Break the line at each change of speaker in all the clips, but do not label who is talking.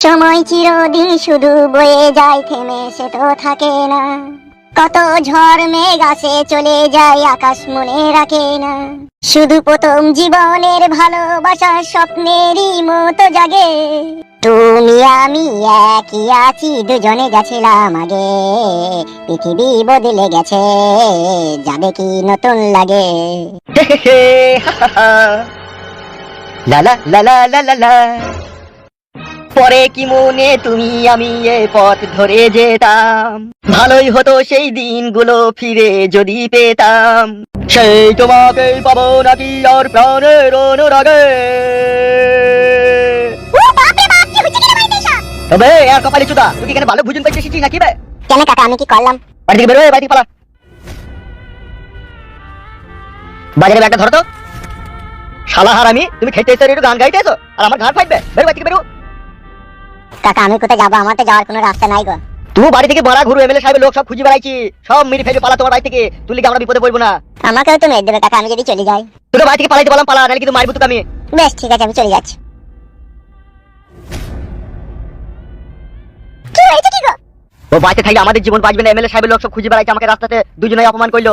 সময় চিরদিন শুধু বয়ে যায়, থেমে সে তো থাকে না। কত ঝড় মেঘ আসে, চলে যায়, আকাশ মনে রাখে না। শুধু প্রথম জীবনের ভালোবাসা, স্বপ্নেরই মতো জাগে। তুমি, আমি একই আছি, দুজনে গেছিলাম আগে। পৃথিবী বদলে গেছে, যাবে কি নতুন লাগে।
লা লা। পরে কি মনে তুমি আমি এ পথ ধরে যেতাম? ভালোই হতো সেই দিনগুলো ফিরে যদি পেতাম। সেই তোমাকে পাবো নাকি আর প্রাণের অনুরাগে? তবে আর কপালে চুদা তুই এখানে ভালো ভোজন পাইতে এসেছিস নাকি বে?
কেন কাকা আমি কি করলাম?
বাড়ি থেকে বেরো বাড়ি থেকে পালা। বাজারে ব্যাগটা ধরো তো। শালা হারামি তুমি খেতে এসে একটু গান গাইতে এসো আর আমার ঘাট ফাইবে বেরো বাড়ি থেকে বেরো।
কাকা আমি কোথায় যাব? আমার তো যাওয়ার কোনো রাস্তা নাই গো।
তুমি বাড়ি থেকে বড়া ঘুরু এমএলএ সাহেবের লোক সব খুঁজে বেড়াইছি। সব মেরে ফেলে পালা তোমার বাড়ি থেকে। তুই আমরা বিপদে পড়ব না?
আমাকেও তো মেরে দেবে কাকা আমি যদি চলে যাই।
তোকে বাড়ি থেকে পালাইতে বললাম পালা নাহলে কিন্তু মারবো তোকে আমি।
বেশ ঠিক আছে আমি চলে যাচ্ছি। কি হয়েছে কি গো?
ও বাড়িতে থাকলে আমাদের জীবন বাঁচবে না এমএলএ সাহেবের লোক সব খুঁজে বেড়াইছে আমাকে রাস্তাতে দুজনে অপমান করল।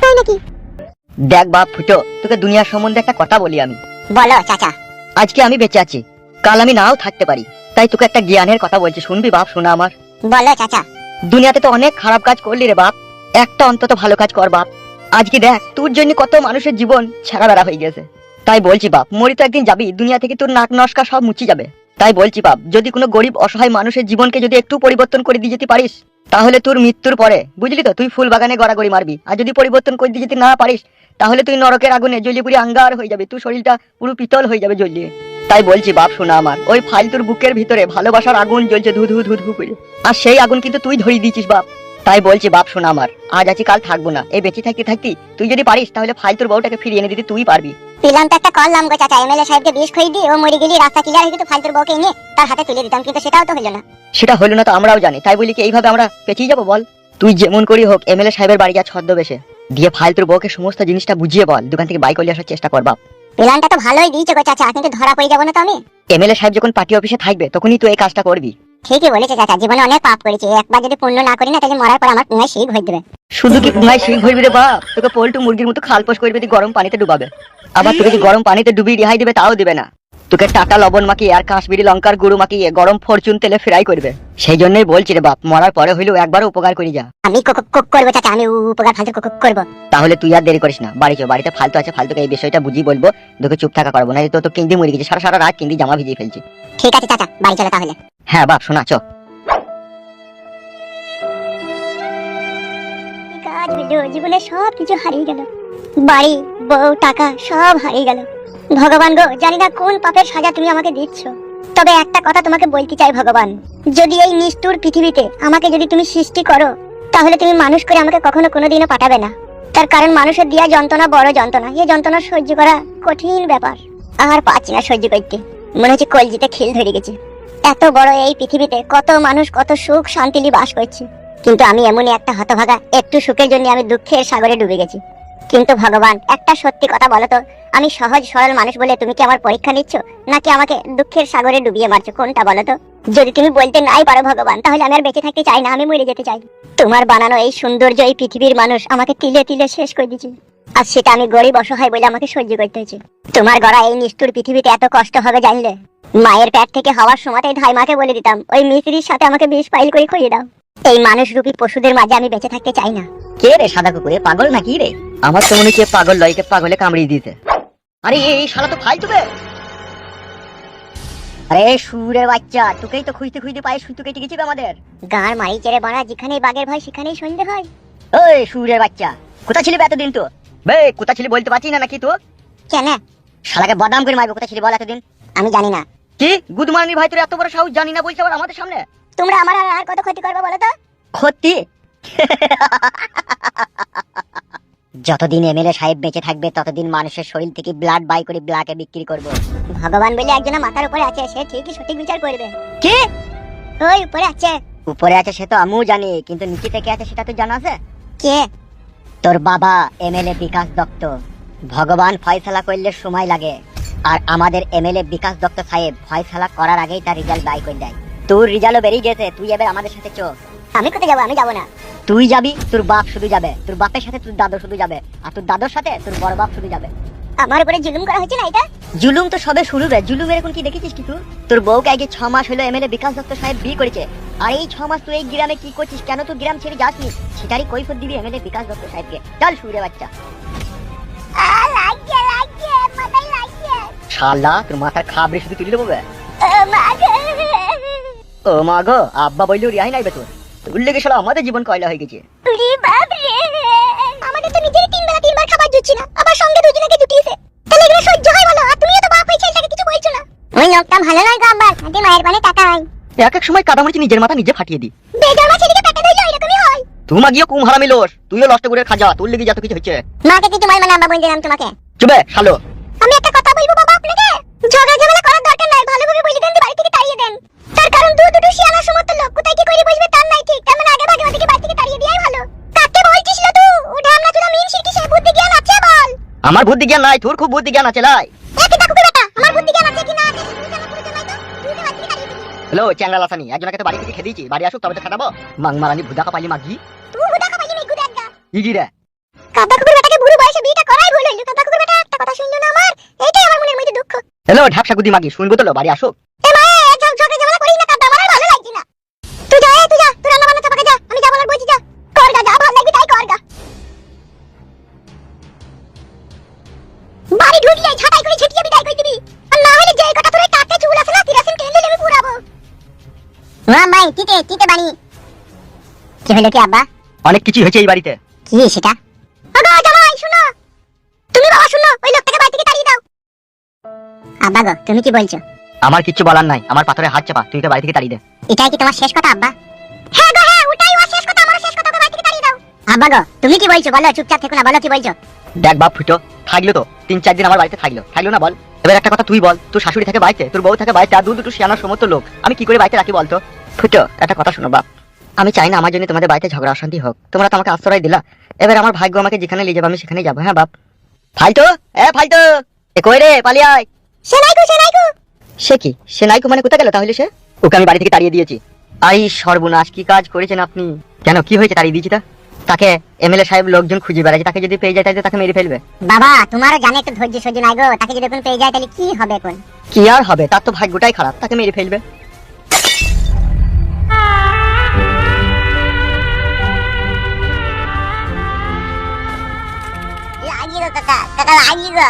তাই নাকি?
দেখ বাপ ফুটো তোকে দুনিয়ার সম্বন্ধে একটা কথা বলি আমি।
বলো চাচা।
আজকে আমি বেঁচে আছি। কাল আমি নাও থাকতে পারি। তাই তোকে একটা জ্ঞানের কথা বলছি শুনবি বাপ শোনা আমার।
বলো চাচা।
দুনিয়াতে তো অনেক খারাপ কাজ করলি রে বাপ। একটা অন্তত ভালো কাজ কর বাপ। আজকে দেখ তোর জন্য কত মানুষের জীবন ছেঁড়া বেড়া হয়ে গেছে। তাই বলছি বাপ মরি তো একদিন যাবি দুনিয়া থেকে তোর নাক নস্কা সব মুচি যাবে। তাই বলছি বাপ যদি কোনো গরিব অসহায় মানুষের জীবনকে যদি একটু পরিবর্তন করে দিয়ে যেতে পারিস তাহলে তোর মৃত্যুর পরে বুঝলি তো তুই ফুল বাগানে গড়াগড়ি মারবি। আর যদি পরিবর্তন করে দিয়ে যেতে না পারিস তাহলে তুই নরকের আগুনে জ্বলিয়ে পুরি আঙ্গার হয়ে যাবে। তুই শরীরটা পুরো পিতল হয়ে যাবে জ্বলিয়ে। তাই বলছি বাপ শোনা আমার। ওই ফালতুর বুকের ভিতরে ভালোবাসার আগুন জ্বলছে ধু ধু ধু ধু করে। আর সেই আগুন কিন্তু তুই ধরিয়ে দিয়েছিস বাপ। তাই বলছি বাপ শোনা আমার। আজ আছি কাল থাকব না। এই বেঁচে থাকতে থাকতি তুই যদি পারিস তাহলে ফালতুর বউটাকে ফিরিয়ে এনে দিতে তুই পারবি।
পিলাম তো একটা করলাম গো চাচা। এমএলএ সাহেবকে বিষ খাই দিয়ে ও মরে গেলি রাস্তা ক্লিয়ার হয়ে যেত ফালতুর বউকে এনে তার হাতে তুলে দিতাম। কিন্তু সেটাও তো হলো না।
সেটা হলো না তো আমরাও জানি। তাই বলি কি এইভাবে আমরা পেঁচিয়ে যাব বল? তুই যেমন করি হোক এমএলএ সাহেবের বাড়ি যা ছদ্মবেশে। দিয়ে ফালতুর বউকে সমস্ত জিনিসটা বুঝিয়ে বল। দোকান থেকে বাইক করে আসার চেষ্টা কর বাপ।
প্ল্যানটা তো ভালোই দিয়েছে গো চাচা কিন্তু ধরা পড়ে যাব না তো আমি।
এমএলএ সাহেব যখন পার্টি অফিসে থাকবে তখনই তো এই কাজটা করবি।
ঠিকই বলেছে চাচা জীবনে অনেক পাপ করেছি একবার যদি পুণ্য না করি না তাহলে মরার পর আমার পুঙ্গায় শিখ হয়ে দেবে।
শুধু কি পুঙ্গাই শিখ হইবি রে বাপ তোকে পোল্টু মুরগির মতো খালপোষ করবে গরম পানিতে ডুবাবে। আবার তোকে যে গরম পানিতে ডুবিয়ে রেহাই দেবে তাও দেবে না। তোকে টাটা লবণ মাখিয়ে আর কাশ্মীরি লঙ্কার গুঁড়ো মাখিয়ে গরম ফরচুন তেলে ফ্রাই করবে। সেই জন্যই বলছি রে বাপ মরার পরে হইলেও একবার উপকার করি যা।
আমি কোক কোক করব চাচা আমি উপকার ফালতু কোক করব।
তাহলে তুই আর দেরি করিস না বাড়ি চো বাড়িতে ফালতু আছে ফালতুকে এই বিষয়টা বুঝিয়ে বলব তোকে চুপ থাকা করব না তো তো কিন্দি মরে গেছে সারা সারা রাত কিন্দি জামা ভিজিয়ে ফেলছি।
ঠিক আছে চাচা বাড়ি চলো তাহলে।
হ্যাঁ বাপ শোনা চো।
কাজ হইল জীবনে সব কিছু হারিয়ে গেল। বাড়ি বউ টাকা সব হারিয়ে গেল। ভগবান গো, জানি না কোন পাপের সাজা তুমি আমাকে দিচ্ছ। তবে একটা কথা তোমাকে বলতে চাই ভগবান। যদি এই নিষ্ঠুর পৃথিবীতে আমাকে যদি তুমি সৃষ্টি করো, তাহলে তুমি মানুষ করে আমাকে কখনো কোনোদিনও পাঠাবে না। তার কারণ মানুষের দেওয়া যন্ত্রণা বড় যন্ত্রণা। এই যন্ত্রণা সহ্য করা কঠিন ব্যাপার। আর পাচ্ছি না সহ্য করতে। মনে হচ্ছে কলজিতে খিল ধরে গেছে। এত বড় এই পৃথিবীতে কত মানুষ কত সুখ শান্তি নিয়ে বাস করছে। কিন্তু আমি এমনই একটা হতভাগা, একটু সুখের জন্য আমি দুঃখের সাগরে ডুবে গেছি। কিন্তু ভগবান, একটা সত্যি কথা বলো তো। আমি সহজ, সরল মানুষ বলে তুমি কি আমার পরীক্ষা নিচ্ছ? নাকি আমাকে দুঃখের সাগরে ডুবিয়ে মারছো? কোনটা বলো তো? যদি তুমি বলতে নাই পারো ভগবান, তাহলে আমি আর বেঁচে থাকতে চাই না, আমি মরে যেতে চাই। তোমার বানানো এই সৌন্দর্য, এই পৃথিবীর মানুষ আমাকে তিলে তিলে শেষ করে দিচ্ছে আর সেটা আমি গরিব, অসহায় বলে আমাকে সহ্য করতে হয়েছে। তোমার গড়া এই নিষ্ঠুর পৃথিবীতে এত কষ্ট হবে জানলে? মায়ের পেট থেকে হওয়ার সময়তেই ধাই মাকে বলে দিতাম, ওই মিস্ত্রির সাথে আমাকে বিষ পাইল করে খুঁজে দাও। এই মানুষ রূপী পশুদের মাঝে আমি বেঁচে থাকতে চাই না।
কে রে সাদা কুকুরে? পাগল নাকি রে? আমার তো মনে হচ্ছে পাগল লয়কে পাগলে কামড়িয়ে দিতে আরে এই শালা তো ফালতু বে! আরে সুরের বাচ্চা তোকেই তো খুঁজতে খুঁজতে পায়ে সুতো কেটে গেছি আমাদের।
গাঁর মারি চেড়ে বাড়া যেখানেই বাঘের ভয় সেখানেই সন্ধে হয়।
ওই সুরের বাচ্চা কোথা ছিলি এতদিন তো? বে কোথা ছিলি বলতে পারছি না নাকি তো
কেন?
শালাকে বদনাম করে মারবো কোথা ছিলি বল এতদিন?
আমি জানি না।
কি? গুদমানি ভাই তোর এত বড় সাহস জানি না বলছে আবার আমাদের সামনে?
তোমরা আমার আর আর কত ক্ষতি করবে বলো তো?
ক্ষতি? যতদিন এমএলএ সাহেব বেঁচে থাকবে ততদিন মানুষের শরীর থেকে ব্লাড বাই করে ব্লাকে বিক্রি করব।
ভগবান বলে একজন মাথার উপরে আছে সে ঠিকই সঠিক বিচার করবে।
কি?
ওই উপরে আছে।
উপরে আছে সে তো আমিও জানি কিন্তু নিচে থেকে আছে সেটা তো জানা আছে?
কে?
তোর বাবা এমএলএ বিকাশ দত্ত। ভগবান ফয়সালা করলে সময় লাগে।
আর আমাদের এমএলএ বিকাশ দত্ত সাহেব ফয়সালা করার আগেই তার রেজাল্ট বাই করে দেয়। তোর রেজাল্টও বেরিয়ে গেছে তুই এবার আমাদের সাথে চো।
আমি কোথায় যাব? আমি যাব না।
তুই যাবি তোর বাপ শুধু যাবে। তোর বাপের সাথে তোর দাদু শুধু যাবে। আর তোর দাদুর সাথে তোর বড় বাপ শুধু যাবে।
আমার উপরে জুলুম করা হচ্ছে না এটা?
জুলুম তো সবে শুরু রে। জুলুমের এখন কি দেখেছিস কিছু তোর বউকে আগে ছ মাস হলো এমএলএ বিকাশ দত্ত সাহেব বিয়ে করেছে। আর এই ছ মাস তুই এই গ্রামে কি করছিস? কেন তুই গ্রাম ছেড়ে যাসনি? সেটারই কৈফত দিবি এমএলএ বিকাশ দত্ত সাহেবকে। চল সুরে বাচ্চা।
শালা তোর মাথার খাবরে শুধু তুলে দেবো। ও মা গো আব্বা বললেও রিহাই নাই বে লেগে শালা আমাদের জীবন কয়লা হয়ে গেছে?
উরি বাপ রে। আমাদের তো নিজেরই তিন বেলা তিনবার খাবার জুটছে না আবার সঙ্গে দুজনকে জুটিয়েছে? তাহলে এগুলো সহ্য হয় বলো আর তুমিও তো বাপ হয়ে ছেলেটাকে কিছু বলছো না। ওই লোকটা ভালো নয় গো আব্বা আগে মায়ের পানে টাকা হয়।
এক এক সময় কাদামরিচি নিজের মাথা নিজে ফাটিয়ে দি
বেজন্মা ছেলেকে টাকা ধরলে এরকমই হয়।
তুই গিয়ে কুম হারামি লোস তুইও লষ্ট করে খাজা তোর লেগে যত কিছু হচ্ছে।
মাকে কি তোমার মানে আব্বা বলে দিলাম তোমাকে?
চুবে শালো।
আমি একটা দু দুটো শিয়ানা সমস্ত কোথায় কি করে বসবে তার নাই ঠিক। তার মানে আগে ভাগে ওদিকে বাড়ি থেকে তাড়িয়ে দেওয়াই ভালো। কাকে বলছিস না তুই উঠে আমরা চুলা মিন শিরকি সে বুদ্ধি জ্ঞান আছে বল।
আমার বুদ্ধি জ্ঞান নাই তোর খুব বুদ্ধি জ্ঞান আছে লাই।
একই কাকুকে বেটা আমার বুদ্ধি জ্ঞান আছে কি না আছে? তুই জানা পুরো জানাই তো? তুই উঠে বাড়ি থেকে তাড়িয়ে দিবি
হ্যালো চ্যাংরা লাসানি একজনকে তো বাড়ি থেকে খেয়ে দিয়েছি। বাড়ি আসুক তবে তো খাটাবো। মাং মারানি ভুদা কাপালি মাগি।
তুই হুদা খাবাইলি মেঘু দেখা
ইগি রে।
কাদা কুকুর বেটাকে বুড়ো বয়সে বিয়েটা করাই ভুল হইল। কাদা কুকুর বেটা একটা কথা শুনলো না আমার? এইটাই আমার মনের মধ্যে দুঃখ।
হ্যালো ঢাপসা গুদি মাগি শুনব তো বাড়ি আসুক।
রাম ভাই টিতে টিতে বাড়ি কি হলো কি আব্বা?
অনেক কিছু হয়েছে এই বাড়িতে।
কি সেটা আগো জামাই শুনো। তুমি বাবা শুনো ওই লোকটাকে বাড়ি থেকে তাড়িয়ে দাও। আব্বা গো তুমি কি বলছো?
আমার কিচ্ছু বলার নাই আমার পাথরে হাত চাপা তুই ওকে বাড়ি থেকে তাড়িয়ে দে।
এটাই কি তোমার শেষ কথা আব্বা? হ্যাঁ গো হ্যাঁ ওটাই ওর শেষ কথা আমার শেষ কথা বাড়ি থেকে তাড়িয়ে দাও। আব্বা গো তুমি কি বলছো? বলো চুপচাপ থেকো না বলো কি বলছো?
দেখ বাপ ফুটো থাকল তো তিন চার দিন আমার বাড়িতে থাকল। থাকল না বল? এবার একটা কথা তুই বল তোর শাশুড়ি থাকে বাড়িতে তোর বউ থাকে বাড়িতে আর দু দুটো শিয়ানোর সমস্ত লোক আমি কি করে বাড়িতে রাখি বলতো? ফুটো একটা কথা শোনো বাপ। আমি চাই না আমার জন্য তোমাদের বাড়িতে ঝগড়া অশান্তি হোক। তোমরা তো আমাকে আশ্রয় দিলা। এবার আমার ভাগ্য আমাকে যেখানে নিয়ে যাবে আমি সেখানে যাব হ্যাঁ বাপ? ফাইটো এ ফাইটো এ কই রে? পালিয়ে আয়!
সেনাইকু সেনাইকু!
সে কি? সে নাইকো মানে কোথায় গেল তাহলে সে? ওকে আমি বাড়ি থেকে তাড়িয়ে দিয়েছি। আই সর্বনাশ কি কাজ করেছেন আপনি? কেন কি হয়েছে তাড়িয়ে দিয়েছি তা? তাকে এমএলএ সাহেব লোকজন খুঁজে বেড়াচ্ছে তাকে যদি পেয়ে যায় তাহলে তাকে মেরে ফেলবে।
বাবা তোমারও জানে একটু ধৈর্য সহ্য নাই গো। তাকে যদি এখন পেয়ে যায় তাহলে কি হবে এখন?
কি আর হবে? তার তো ভাগ্যটাই খারাপ তাকে মেরে ফেলবে।
গো।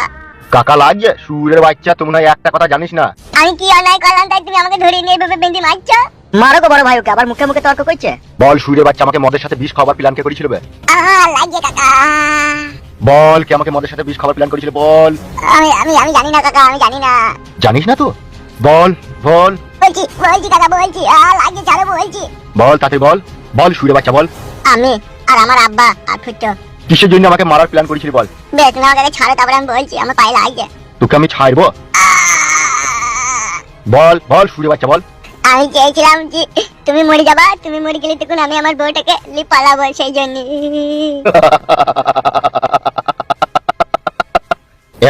কাকা লাগিয়ে
সুরের বাচ্চা তুমি না একটা কথা জানিস না?
আমি কি অন্যায় করলাম তাই তুমি আমাকে ধরে নিয়ে এভাবে বেঁধে মারছো?
মারো গো বড় ভাই ওকে আবার মুখে মুখে তর্ক করছে?
বল সুরের বাচ্চা আমাকে মদের সাথে বিষ খাবার প্ল্যান কে করেছিল বে?
লাগিয়ে কাকা।
বল কে আমাকে মদের সাথে বিষ খাবার প্ল্যান করেছিল বল।
আমি আমি আমি জানি না কাকা আমি জানি না।
জানিস না তো? বল বল।
বলছি বলছি কাকা বলছি। আ লাগিয়ে ছাড়ো বলছি।
বল তাতে বল। বল সুরে বাচ্চা বল।
আমি আর আমার আব্বা আর ফুটো।
কিসের জন্য আমাকে মারার প্ল্যান করেছিল বল?
বেশ তুমি আমাকে ছাড়ো তারপরে আমি বলছি আমার পায়ে লাগছে
তোকে আমি ছাড়বো? বল বল সুরে বাচ্চা বল।
আমি চেয়েছিলাম যে তুমি মরে যাবা তুমি মরে গেলে তখন আমি আমার বউটাকে নিয়ে পালাবো সেই জন্য।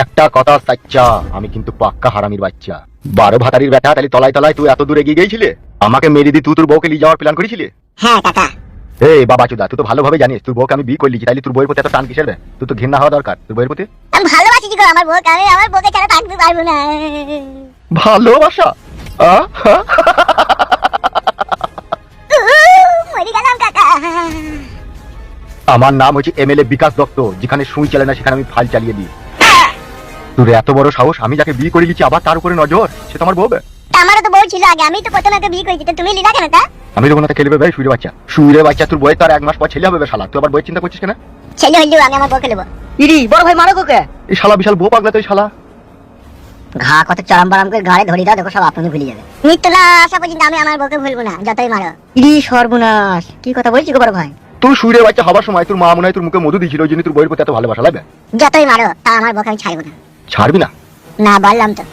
একটা কথা সাচ্চা আমি কিন্তু পাক্কা হারামির বাচ্চা। বারো ভাতারির বেটা তাহলে তলায় তলায় তুই এত দূরে এগিয়ে গেছিলে আমাকে মেরে দি তুই তোর বউকে নিয়ে যাওয়ার প্ল্যান করেছিলি?
হ্যাঁ কাকা।
এই বাবা চুদা তুই তো ভালোভাবে জানিস তোর বউকে আমি বিয়ে করলিছি তাহলে তোর বউয়ের প্রতি এত টান কিসের বে? তুই তো ঘৃণা হওয়া দরকার তোর বউয়ের প্রতি?
আমি ভালোবাসি গো আমার বউকে? আমি আমার বউকে ছাড়া থাকতে পারব না।
ভালোবাসা? আমার নাম হচ্ছে এমএলএ বিকাশ দত্ত যেখানে সুই চলে না সেখানে আমি ফাইল চালিয়ে দিই। তোর এত বড় সাহস আমি যাকে বিয়ে করে গেছি আবার তার উপরে নজর সে তো আমার বউ বে।
আমারও তো বউ ছিল আগে আমি তো প্রথমে বিয়ে করেছি তো তুমি লিলা কেন তা?
আমি যখন একটা খেলবে ভাই সুইরে বাচ্চা। সুইরে বাচ্চা তোর বইয়ের তার এক মাস পর ছেলে হবে শালা। তুই আবার বইয়ের চিন্তা করছিস কেন?
ছেলে হইলেও আমি আমার বউকে নেব।
ইরি বড় ভাই মারো ওকে
এই শালা বিশাল বউ পাগলা তো এই শালা।
ঘা কত চরম বারাম করে গাড়ি ধরে দাও দেখো সব আপনি ভুলে যাবে।
মৃত্যু না আসা পর্যন্ত আমি আমার বউকে ভুলবো না যতই মারো।
ইরি সর্বনাশ। কি কথা বলছি গো বড় ভাই?
তুই সুইরে বাচ্চা হবার সময় তোর মা মনে হয় তোর মুখে মধু দিয়েছিল ওই জন্য তোর বইয়ের প্রতি এত ভালোবাসা লাগবে
যতই মারো তা আমার বউকে আমি ছাড়বো না।
ছাড়বি না?
না বললাম তো!